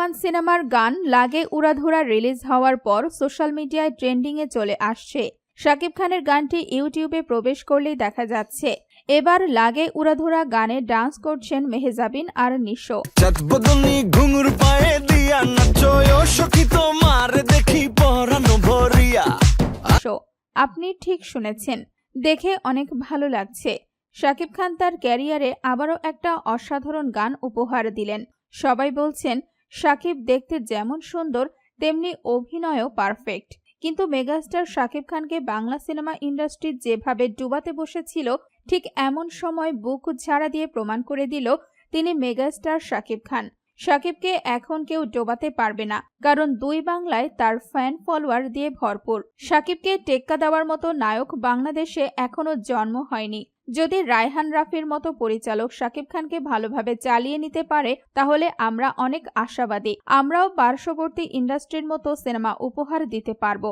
খান সিনেমার গান লাগে উড়াধুরা রিলিজ হওয়ার পর সোশ্যাল মিডিয়ায় ট্রেন্ডিংয়ে চলে আসছে। শাকিব খানের গানটি ইউটিউবে প্রবেশ করলেই দেখা যাচ্ছে। এবার লাগে উড়াধুরা গানে ডান্স করছেন মেহেজাবিন আর নিশো। চাঁদ বদনি ঘুঙুর পায়ে দিয়া নাচো ও সখী তোমার দেখি পরানো ভরিয়া। আপনি ঠিক শুনেছেন দেখে অনেক ভালো লাগছে। শাকিব খান তার ক্যারিয়ারে আবারও একটা অসাধারণ গান উপহার দিলেন। সবাই বলছেন শাকিব দেখতে যেমন সুন্দর, তেমনি অভিনয়ও পারফেক্ট কিন্তু মেগাস্টার শাকিব খানকে বাংলা সিনেমা ইন্ডাস্ট্রি যেভাবে ডুবাতে বসেছিল, ঠিক এমন সময় বুক ঝাড়া দিয়ে প্রমাণ করে দিল তিনি মেগাস্টার শাকিব খান। শাকিবকে এখন কেউ ডোবাতে পারবে না, কারণ দুই বাংলায় তার ফ্যান ফলোয়ার দিয়ে ভরপুর। শাকিবকে টেক্কা দেওয়ার মতো নায়ক বাংলাদেশে এখনও জন্ম হয়নি। যদি রায়হান রাফির মতো পরিচালক শাকিব খানকে ভালোভাবে চালিয়ে নিতে পারে, তাহলে আমরা অনেক আশাবাদী। আমরাও পার্শ্ববর্তী ইন্ডাস্ট্রির মতো সিনেমা উপহার দিতে পারব।